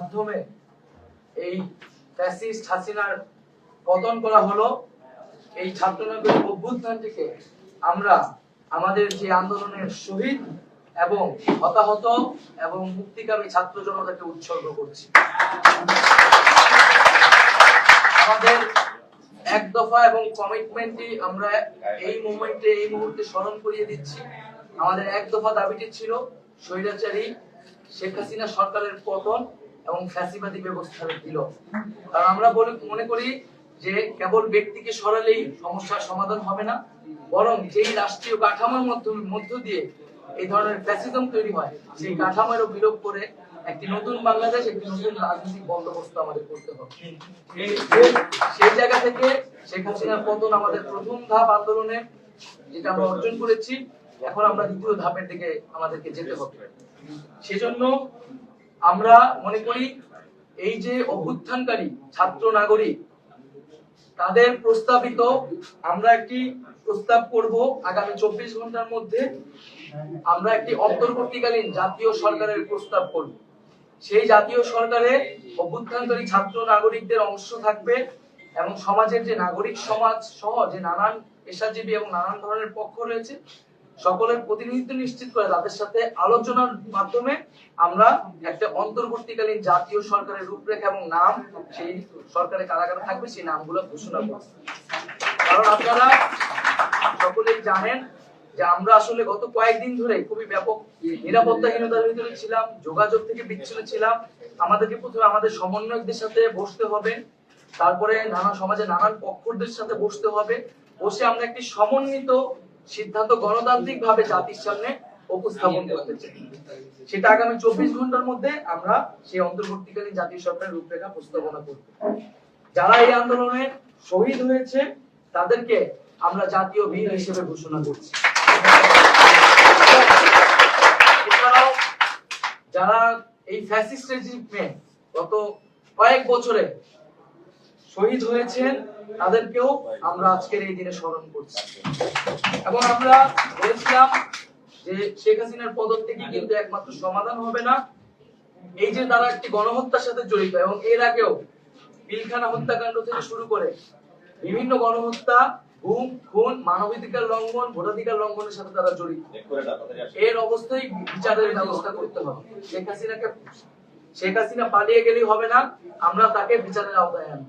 মাধ্যমে এই ফ্যাসিস্ট হাসিনার পতন করা হলো, এই ছাত্রনগর অভ্যুত্থানটিকে আমরা আমাদের যে আন্দোলনের শহীদ এবং হতাহত এবং মুক্তিকামী ছাত্র জনতাকে উৎসর্গ করছি। আমাদের এক দফা এবং কমিটমেন্টটি আমরা এই মুভমেন্টে এই মুহূর্তে স্মরণ করিয়ে দিচ্ছি। আমাদের এক দফা দাবিটি ছিল, স্বৈরাচারী শেখ হাসিনা সরকারের পতন এবং ফ্যাসিবাদী ব্যবস্থার দিল। কারণ আমরা বলে, মনে করি যে কেবল ব্যক্তিকে সরালেই সমস্যার সমাধান হবে না, বরং যেই রাষ্ট্রীয় কাঠামোর মধ্য দিয়ে এই ধরনের ফ্যাসিজম তৈরি হয়, সেই কাঠামোরও বিলোপ করে একটি নতুন বাংলাদেশ, একটি নতুন রাজনৈতিক বন্দোবস্ত আমাদের করতে হবে। সেই জায়গা থেকে শেখ হাসিনার পতন আমাদের প্রথম ধাপ আন্দোলনে যেটা আমরা অর্জন করেছি, এখন আমরা দ্বিতীয় ধাপের দিকে আমাদেরকে যেতে হবে। সেজন্য আমরা মনে করি এই যে অভ্যুত্থানকারী ছাত্র নাগরিক, তাদের প্রস্তাবিত আমরা একটি প্রস্তাব করব আগামী চব্বিশ ঘণ্টার মধ্যে। আমরা একটি অন্তর্বর্তীকালীন জাতীয় সরকারের প্রস্তাব করব। সেই জাতীয় সরকারে অভ্যুত্থানকারী ছাত্র নাগরিকদের অংশ থাকবে এবং সমাজের যে নাগরিক সমাজ সহ যে নানান পেশাজীবী এবং নানান ধরনের পক্ষ রয়েছে সকলের প্রতিনিধিত্ব নিশ্চিত করে তাদের সাথে আলোচনার মাধ্যমে আমরা একটা অন্তর্বর্তীকালীন জাতীয় সরকারের রূপরেখা এবং নাম, সেই সরকারে কারা কারা থাকবে, সেই নামগুলো ঘোষণা করব। কারণ আপনারা সকলেই জানেন যে আমরা আসলে গত কয়েকদিন ধরে খুবই ব্যাপক নিরাপত্তাহীনতার ভিতরে ছিলাম, যোগাযোগ থেকে বিচ্ছিন্ন ছিলাম। আমাদেরকে প্রথমে আমাদের সমন্বয়কদের সাথে বসতে হবে, তারপরে নানা সমাজে নানান পক্ষদের সাথে বসতে হবে। বসে আমরা একটি সমন্বিত সিদ্ধান্ত গণতান্ত্রিক ভাবে জাতির সামনে উপস্থাপন করতে চাই সেটা আগামী চব্বিশ ঘণ্টার মধ্যে আমরা সেই অন্তর্বর্তীকালীন জাতীয় সরকারের রূপরেখা উপস্থাপনা করব। যারা এই আন্দোলনে শহীদ হয়েছে, তাদেরকে আমরা জাতীয় বীর হিসেবে ঘোষণা করছি। যারা এই ফ্যাসিস্ট রেজিমে গত কয়েক বছরে শহীদ হয়েছেন তাদেরকেও আমরা আজকের এই দিনে স্মরণ করছি। এবং আমরা বলেছিলাম যে শেখ হাসিনার পদত্যাগই কিন্তু একমাত্র সমাধান হবে না। এই যে তারা একটি গণহত্যার সাথে জড়িত এবং এর আগেও পিলখানা হত্যাকাণ্ড থেকে শুরু করে বিভিন্ন গণহত্যা গুম খুন মানবাধিকার লঙ্ঘন ভোটাধিকার লঙ্ঘনের সাথে তারা জড়িত। এর অবস্থায় বিচারের ব্যবস্থা করতে হবে। শেখ হাসিনাকে শেখ হাসিনা পালিয়ে গেলেই হবে না আমরা তাকে বিচারের আওতায় আনব।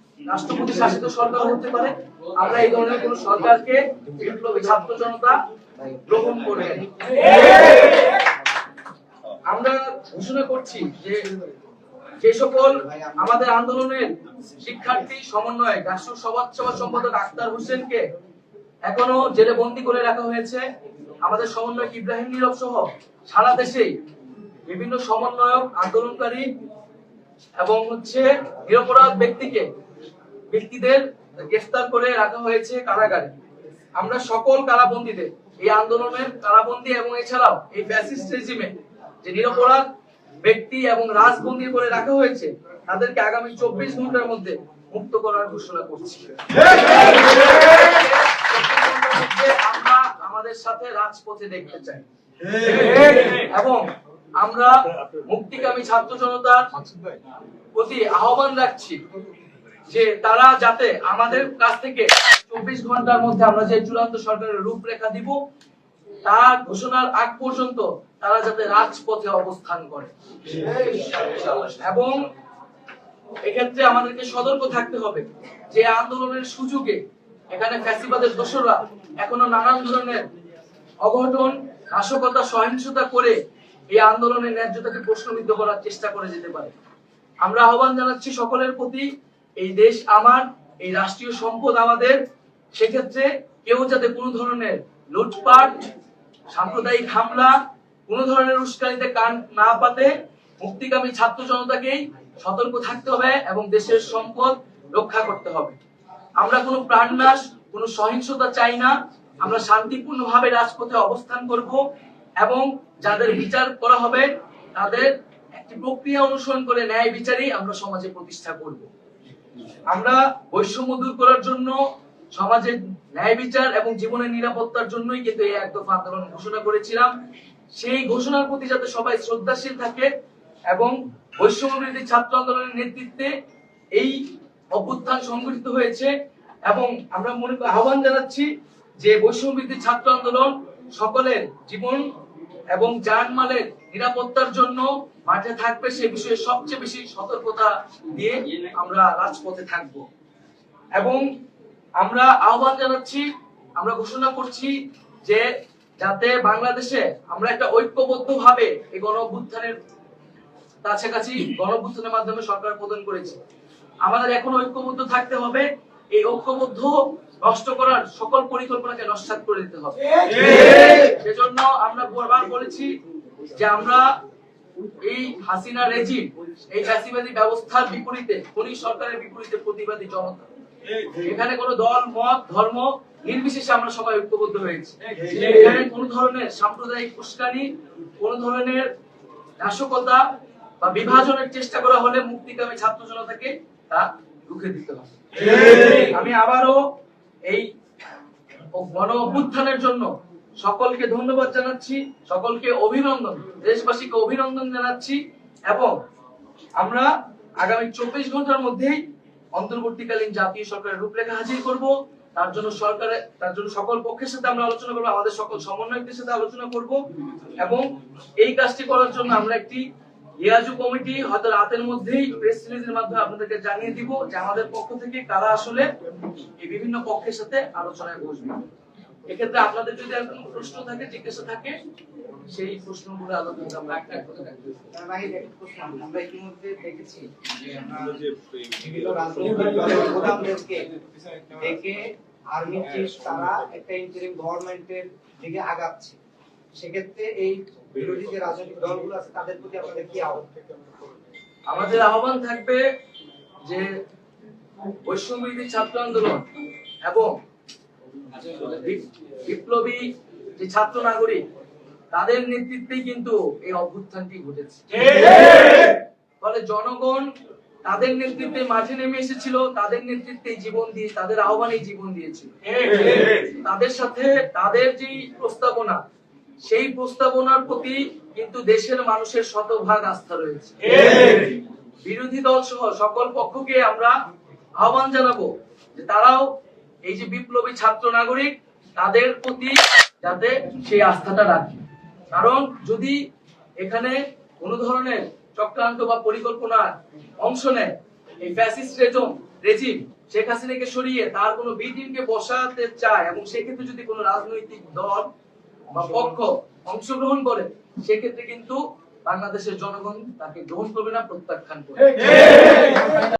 রাষ্ট্রপতি শাসিত সরকার হতে পারে, আমরা এই ধরনের কোন সরকারকে বিপ্লবী ছাত্র জনতা গ্রহণ করবে না। আমরা ঘোষণা করছি যে যে সকল আমাদের আন্দোলনের শিক্ষার্থী সমন্বয় রাষ্ট্র সমাজ সেবা সম্পাদক আক্তার হোসেনকে এখনও জেলে বন্দি করে রাখা হয়েছে আমাদের সমন্বয়ক ইব্রাহিম নীরব সহ সারা দেশেই বিভিন্ন সমন্বয়ক, আন্দোলনকারী এবং হচ্ছে নিরপরাধ ব্যক্তিকে ব্যক্তিদের গ্রেফতার করে রাখা হয়েছে কারাগারে। আমরা সকল কারাবন্দীদের, এই আন্দোলনের কারাবন্দী এবং এছাড়াও এই ফ্যাসিস্ট রেজিমে যে নিরপরাধ ব্যক্তি এবং রাজবন্দী করে রাখা হয়েছে, তাদেরকে আগামী চব্বিশ ঘণ্টার মধ্যে মুক্ত করার ঘোষণা করছি। আমরা আমাদের সাথে রাজপথে দেখতে চাই। এবং আমরা মুক্তিকামী ছাত্র জনতার প্রতি আহ্বান রাখছি যে তারা যাতে আমাদের কাছ থেকে চব্বিশ ঘণ্টার মধ্যে আমরা যে চূড়ান্ত সরকারের রূপরেখা দিব, তার ঘোষণার আগ পর্যন্ত তারা যাতে রাজপথে অবস্থান করে। এবং এক্ষেত্রে আমাদেরকে সতর্ক থাকতে হবে যে আন্দোলনের সুযোগে এখানে ফ্যাসিবাদের দোসররা এখনও নানান ধরনের অঘটন, নাশকতা, সহিংসতা করে এই আন্দোলনের ন্যায্যতাকে প্রশ্নবিদ্ধ করার চেষ্টা করে যেতে পারে। আমরা আহ্বান জানাচ্ছি সকলের প্রতি এই দেশ আমার, এই রাষ্ট্রীয় সম্পদ আমাদের, সেক্ষেত্রে কেউ যাতে কোনো ধরনের লুটপাট, সাম্প্রদায়িক হামলা, কোনো ধরনের উস্কানিতে কান না পাতে, মুক্তিকামী ছাত্র জনতাকেই সতর্ক থাকতে হবে এবং দেশের সম্পদ রক্ষা করতে হবে। আমরা কোনো প্রাণনাশ, কোনো সহিংসতা চাই না। আমরা শান্তিপূর্ণভাবে রাজপথে অবস্থান করব এবং যাদের বিচার করা হবে, তাদের একটি প্রক্রিয়া অনুসরণ করে ন্যায় বিচারই আমরা সমাজে প্রতিষ্ঠা করব। আমরা বৈষম্য দূর করার জন্য সমাজের ন্যায় বিচার এবং জীবনের নিরাপত্তার জন্যই কিন্তু এই এক আন্দোলন ঘোষণা করেছিলাম। সেই ঘোষণার প্রতি যাতে সবাই শ্রদ্ধাশীল থাকে এবং বৈষম্য বিরোধী ছাত্র আন্দোলনের নেতৃত্বে এই অভ্যুত্থান সংগঠিত হয়েছে এবং আমরা মনে আহ্বান জানাচ্ছি যে বৈষম্য বিরোধী ছাত্র আন্দোলন সকলের জীবন এবং জানমালের নিরাপত্তার জন্য মাঠে থাকবে সে বিষয়ে সবচেয়ে বেশি সতর্কতা দিয়ে আমরা রাজপথে থাকব। এবং আমরা আহ্বান জানাচ্ছি আমরা ঘোষণা করছি যে যাতে বাংলাদেশে আমরা একটা ঐক্যবদ্ধ ভাবে এই গণঅভ্যুত্থানের কাছাকাছি গণঅভ্যুত্থানের মাধ্যমে সরকার প্রদান করেছে। আমাদের এখন ঐক্যবদ্ধ থাকতে হবে এই ঐক্যবদ্ধ নষ্ট করার সকল পরিকল্পনাকে নস্যাৎ করে দিতে হবে। সেজন্য আমরা বারবার বলেছি যে আমরা এই হাসিনা রেজিম এই ফ্যাসিবাদী ব্যবস্থার বিপরীতে খনি সরকারের বিপরীতে প্রতিবাদী জনতা। এখানে কোনো দল, মত, ধর্ম নির্বিশেষে আমরা সবাই ঐক্যবদ্ধ হয়েছি। এখানে কোনো ধরনের সাম্প্রদায়িক উস্কানি, কোনো ধরনের নাশকতা বা বিভাজনের চেষ্টা করা হলে মুক্তিকামী ছাত্র জনতাকে তা রুখে দিতে হবে। আমি আবারও এই গণ অভ্যুত্থানের জন্য সকলকে ধন্যবাদ জানাচ্ছি, সকলকে অভিনন্দন, দেশবাসীকে অভিনন্দন জানাচ্ছি এবং আমরা আগামী চব্বিশ ঘণ্টার মধ্যেই অন্তর্বর্তীকালীন জাতীয় সরকারের রূপরেখা হাজির করব। তার জন্য সরকারের তার জন্য সকল পক্ষের সাথে আমরা আলোচনা করব, আমাদের সকল সমন্বয়কদের সাথে আলোচনা করব এবং এই কাজটি করার জন্য আমরা একটি ইয়াজু কমিটি হয়তো রাতের মধ্যেই প্রেস রিলিজের মাধ্যমে আপনাদেরকে জানিয়ে দিব যে আমাদের পক্ষ থেকে কারা আসলে এই বিভিন্ন পক্ষের সাথে আলোচনায় বসবে। এক্ষেত্রে আপনাদের যদি আর কোনো প্রশ্ন থাকে জিজ্ঞাসা থাকে সেই প্রশ্নগুলো আলোচনা আমরা একটা একটা করে রাখব। আমরা ইতিমধ্যে দেখেছি আর্মি চিফ তারা একটা ইন্টারিম গভর্নমেন্টের দিকে আগাচ্ছে সেক্ষেত্রে এই বিরোধী যে রাজনৈতিক দলগুলো আছে তাদের প্রতি আপনাদের কি আহ্বান আমাদের আহ্বান থাকবে যে বৈষম্যবিরোধী ছাত্র আন্দোলন এবং বিপ্লবী যে ছাত্র নাগরিক, তাদের নেতৃত্বেই কিন্তু এই অভ্যুত্থানটি ঘটেছে। ফলে জনগণ তাদের নেতৃত্বে নেমে এসেছিল, তাদের নেতৃত্বে জীবন দিয়ে, তাদের আহ্বানে জীবন দিয়েছিল। তাদের সাথে তাদের যে প্রস্তাবনা, সেই প্রস্তাবনার প্রতি কিন্তু দেশের মানুষের শতভাগ আস্থা রয়েছে। বিরোধী দল সহ সকল পক্ষকে আমরা আহ্বান জানাব যে তারাও এই যে বিপ্লবী ছাত্র নাগরিক, তাদের প্রতি যাতে সেই আস্থাটা রাখে। কারণ যদি এখানে কোনো ধরনের চক্রান্ত বা পরিকল্পনা অংশ নেয়, এই শেখ হাসিনাকে সরিয়ে তার কোনো বি টিমকে বসাতে চায় এবং সেক্ষেত্রে যদি কোনো রাজনৈতিক দল বা পক্ষ অংশগ্রহণ করে, সেক্ষেত্রে কিন্তু বাংলাদেশের জনগণ তাকে গ্রহণ করবে না, প্রত্যাখ্যান করবে